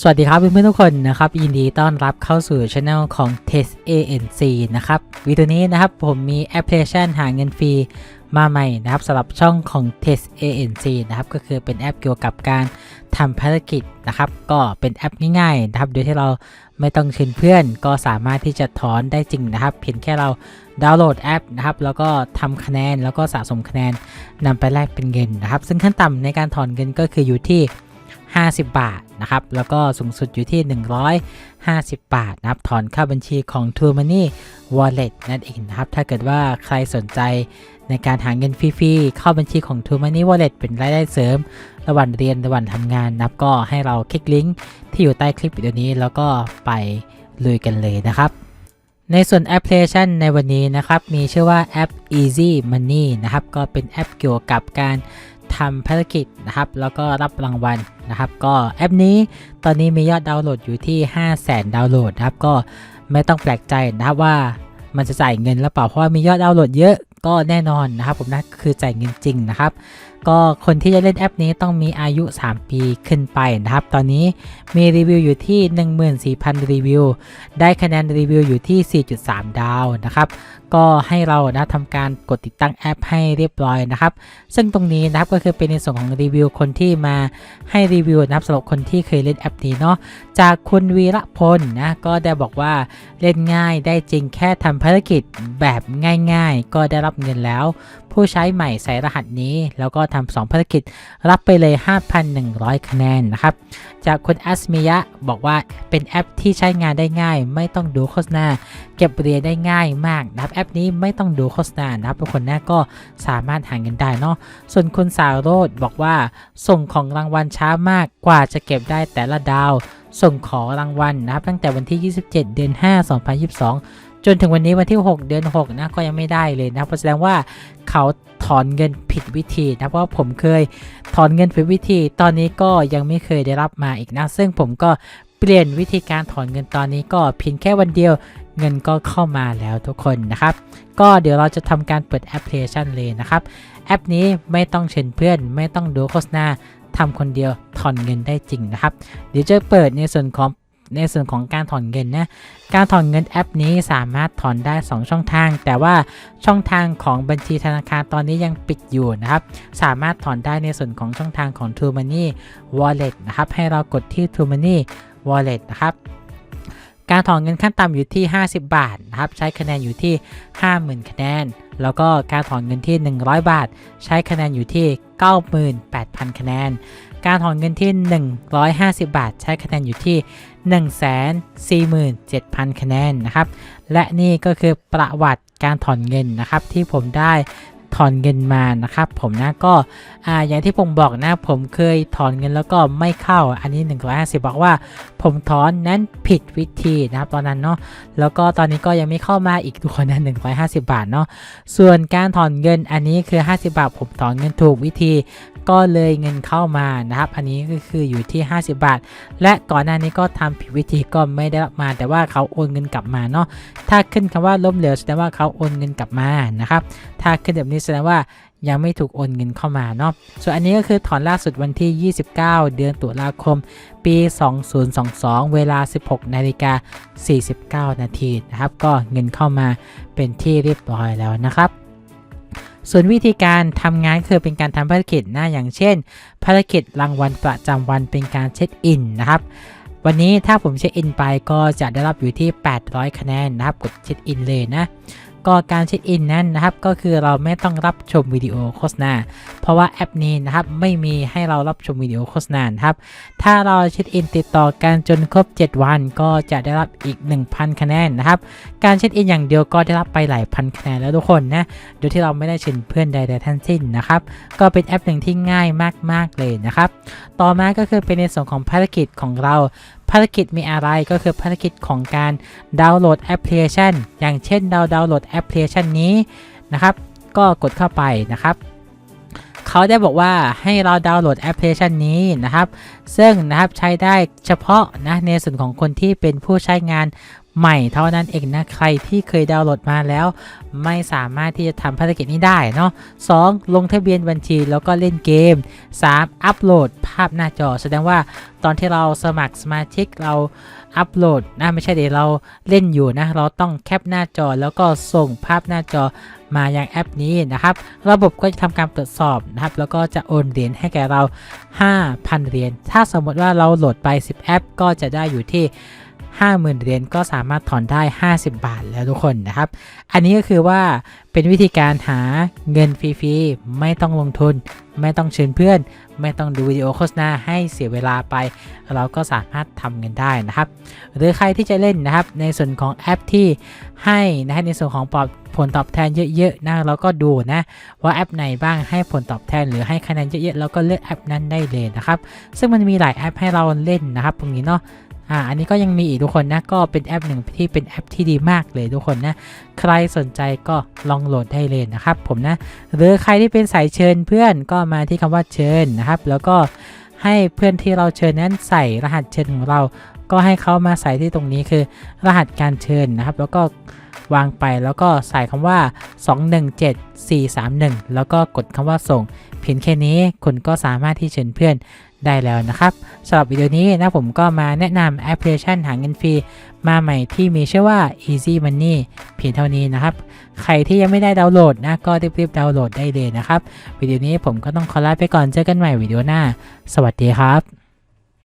สวัสดีครับเพื่อนๆทุกคนนะครับยินดีต้อนรับเข้าสู่ช anel ของ Test ANC นะครับวิดีโอนี้นะครับผมมีแอปพลิเคชันหาเงินฟรีมาใหม่นะครับสำหรับช่องของ Test ANC นะครับก็คือเป็นแอปเกี่ยวกับการทำภารกิจนะครับ ก็เป็นแอปง่ายๆนะครับโดยที่เราไม่ต้องเชิญเพื่อน ก็สามารถที่จะถอนได้จริงนะครับ เพียงแค่เราดาวน์โหลดแอปนะครับ แล้วก็ทำคะแนนแล้วก็สะสมคะแนนนำไปแลกเป็นเงินนะครับ ซึ่งขั้นต่ำในการถอนเงินก็คืออยู่ที่ 50 บาทนะครับ แล้วก็สูงสุดอยู่ที่ 150 บาทนะครับ ถอนเข้าบัญชีของ True Money Wallet นั่นเองนะครับ ถ้าเกิดว่าใครสนใจในการหาเงินฟรีๆ เข้าบัญชีของ True Money Wallet เป็นรายได้เสริม ระหว่างเรียนระหว่างทำงานนะครับก็ให้เราคลิกลิงก์ที่อยู่ใต้คลิปวิดีโอนี้ แล้วก็ไปลุยกันเลยนะครับในส่วนแอปพลิเคชันในวันนี้นะครับ มีชื่อว่าแอป Easy Money นะครับ ก็เป็นแอปเกี่ยวกับการทำภารกิจนะครับ แล้วก็รับรางวัล นะครับ ก็แอปนี้ตอนนี้มียอดดาวน์โหลดอยู่ที่ 5 0 0 0 0 0 ดาวน์โหลดนะครับ ก็ไม่ต้องแปลกใจนะครับว่ามันจะจ่ายเงินหรือเปล่า เพราะว่ามียอดดาวน์โหลดเยอะก็แน่นอนนะครับผมนะคือจ่ายเงินจริงนะครับ ก็คนที่จะเล่นแอปนี้ต้องมีอายุ 3 ปีขึ้นไปนะครับ ตอนนี้มีรีวิวอยู่ที่ 14,000 รีวิว ได้คะแนนรีวิวอยู่ที่ 4.3 ดาวนะครับ ก็ให้เรานะทำการกดติดตั้งแอปให้เรียบร้อยนะครับ ซึ่งตรงนี้นะครับก็คือเป็นในส่วนของรีวิวคนที่มาให้รีวิวนะครับสำหรับคนที่เคยเล่นแอปนี้เนาะ จากคุณวีระพลนะก็ได้บอกว่าเล่นง่ายได้จริงแค่ทำภารกิจแบบง่าย ๆ ก็ได้รับเงินแล้ว ผู้ใช้ใหม่ใส่รหัสนี้ แล้วก็ทำสองภารกิจรับไปเลย 5,100 คะแนนนะครับ จากคุณอัสมิยะบอกว่าเป็นแอปที่ใช้งานได้ง่าย ไม่ต้องดูโฆษณา เก็บเหรียญได้ง่ายมากนะครับแอปนี้ไม่ต้องดูโฆษณานะครับทุกคนนะก็สามารถหาเงินได้เนาะส่วนคุณสาวโรดบอกว่าส่งของรางวัลช้ามากกว่าจะเก็บได้แต่ละดาว ส่งขอรางวัลนะครับ ตั้งแต่วันที่ 27 เดือน 5 2022 จนถึงวันนี้วันที่ 6 เดือน 6 นะก็ยังไม่ได้เลยนะเพราะแสดงว่าเขาถอนเงินผิดวิธีนะเพราะผมเคยถอนเงินผิดวิธี ตอนนี้ก็ยังไม่เคยได้รับมาอีกนะ ซึ่งผมก็เปลี่ยนวิธีการถอนเงินตอนนี้ก็เพียงแค่วันเดียวเงินก็เข้ามาแล้วทุกคนนะครับ ก็เดี๋ยวเราจะทำการเปิดแอปพลิเคชันเลยนะครับ แอปนี้ไม่ต้องเชิญเพื่อน ไม่ต้องดูโฆษณา ทำคนเดียวถอนเงินได้จริงนะครับ เดี๋ยวจะเปิดในส่วนของในส่วนของการถอนเงินนะ การถอนเงินแอปนี้สามารถถอนได้ 2 ช่องทาง แต่ว่าช่องทางของบัญชีธนาคารตอนนี้ยังปิดอยู่นะครับ สามารถถอนได้ในส่วนของช่องทางของ True Money Wallet นะครับ ให้เรากดที่ True Money Wallet นะครับ การถอนเงินขั้นต่ำอยู่ที่ 50 บาทนะครับ ใช้คะแนนอยู่ที่ 50,000 คะแนน แล้วก็การถอนเงินที่ 100 บาท ใช้คะแนนอยู่ที่ 98,000 คะแนน การถอนเงินที่ 150 บาท ใช้คะแนนอยู่ที่ 147,000 คะแนนนะครับ และนี่ก็คือประวัติการถอนเงินนะครับที่ผมได้ ถอนเงินมานะครับผมนะก็อ่าอย่างที่ผมบอกนะผมเคยถอนเงินแล้วก็ไม่เข้าอันนี้150บอกว่า ผมถอนนั้นผิดวิธีนะครับตอนนั้นเนาะแล้วก็ตอนนี้ก็ยังไม่เข้ามาอีกทุกคนนะ150 บาทเนาะส่วนการถอนเงินอันนี้คือ 50 บาท ผมถอนเงินถูกวิธีก็เลยเงินเข้ามานะครับ อันนี้ก็คืออยู่ที่ 50 บาท และก่อนหน้านี้ก็ทำผิดวิธีก็ไม่ได้รับมา แต่ว่าเขาโอนเงินกลับมาเนาะถ้าขึ้นคำว่าล้มเหลวแสดงว่าเขาโอนเงินกลับมานะครับ ถ้าขึ้นแบบนี้แสดงว่ายังไม่ถูกโอนเงินเข้ามาเนาะ ส่วนอันนี้ก็คือถอนล่าสุดวันที่ 29 เดือนตุลาคม ปี 2022 เวลา 16 นาฬิกา 49 นาทีนะครับ ก็เงินเข้ามาเป็นที่เรียบร้อยแล้วนะครับส่วนวิธีการทำงานคือเป็นการทำภารกิจนะอย่างเช่น ภารกิจรางวัลประจำวันเป็นการเช็คอินนะครับ วันนี้ถ้าผมเช็คอินไปก็จะได้รับอยู่ที่ 800 คะแนนนะครับ กดเช็คอินเลยนะ ก็การเช็คอินนั้นนะครับก็คือเราไม่ต้องรับชมวิดีโอโฆษณา เพราะว่าแอปนี้นะครับไม่มีให้เรารับชมวิดีโอโฆษณานครับถ้าเราเช็คอินติดต่อกันจนครบ 7 วัน ก็จะได้รับอีก 1,000 คะแนนนะครับการเช็คอินอย่างเดียวก็ได้รับไปหลายพันคะแนนแล้วทุกคนนะโดยที่เราไม่ได้เชิญเพื่อนใดๆทั้งสิ้นนะครับก็เป็นแอปหนึ่งที่ง่ายมากๆเลยนะครับต่อมาก็คือเป็นในส่วนของภารกิจของเราภารกิจมีอะไรก็คือภารกิจของการดาวน์โหลดแอปพลิเคชัน อย่างเช่นเราดาวน์โหลดแอปพลิเคชันนี้นะครับ ก็กดเข้าไปนะครับเขาได้บอกว่าให้เราดาวน์โหลดแอปพลิเคชันนี้นะครับ ซึ่งนะครับใช้ได้เฉพาะนะในส่วนของคนที่เป็นผู้ใช้งาน ใหม่เท่านั้นเองนะ ใครที่เคยดาวน์โหลดมาแล้ว ไม่สามารถที่จะทำภารกิจนี้ได้เนาะ 2. ลงทะเบียนบัญชีแล้วก็เล่นเกม 3. อัปโหลดภาพหน้าจอ แสดงว่าตอนที่เราสมัครสมาชิกเราอัปโหลดนะไม่ใช่เดี๋ยวเราเล่นอยู่นะ เราต้องแคปหน้าจอแล้วก็ส่งภาพหน้าจอมายังแอปนี้นะครับ ระบบก็จะทำการตรวจสอบนะครับ แล้วก็จะโอนเหรียญให้แก่เรา 5,000 เหรียญถ้าสมมติว่าเราโหลดไป 10 แอป ก็จะได้อยู่ที่ 50,000เหรียญก็สามารถถอนได้ 50 บาทแล้วทุกคนนะครับ อันนี้ก็คือว่าเป็นวิธีการหาเงินฟรีๆ ไม่ต้องลงทุน ไม่ต้องเชิญเพื่อน ไม่ต้องดูวิดีโอโฆษณาให้เสียเวลาไป เราก็สามารถทำเงินได้นะครับ หรือใครที่จะเล่นนะครับในส่วนของแอปที่ให้นะในส่วนของปอบผลตอบแทนเยอะๆนะเราก็ดูนะ ว่าแอปไหนบ้างให้ผลตอบแทนหรือให้คะแนนเยอะๆเราก็เลือกแอปนั้นได้เลยนะครับ ซึ่งมันมีหลายแอปให้เราเล่นนะครับตรงนี้เนาะ อ่าอันนี้ก็ยังมีอีกทุกคนนะก็เป็นแอปหนึ่งที่เป็นแอปที่ดีมากเลยทุกคนนะใครสนใจก็ลองโหลดได้เลยนะครับผมนะหรือใครที่เป็นสายเชิญเพื่อนก็มาที่คำว่าเชิญนะครับ แล้วก็ให้เพื่อนที่เราเชิญนั้นใส่รหัสเชิญของเรา ก็ให้เขามาใส่ที่ตรงนี้คือ รหัสการเชิญนะครับ แล้วก็วางไปแล้วก็ใส่คำว่า 217431 แล้วก็กดคำว่าส่ง เพียงแค่นี้คุณก็สามารถที่เชิญเพื่อน ได้แล้วนะครับสำหรับวิดีโอนี้นะผมก็มาแนะนำแอปพลิเคชันหาเงินฟรีมาใหม่ที่มีชื่อว่า Easy Money เพียงเท่านี้นะครับ ใครที่ยังไม่ได้ดาวน์โหลดนะก็รีบๆดาวน์โหลดได้เลยนะครับ วิดีโอนี้ผมก็ต้องขอลาไปก่อนเจอกันใหม่วิดีโอหน้า สวัสดีครับ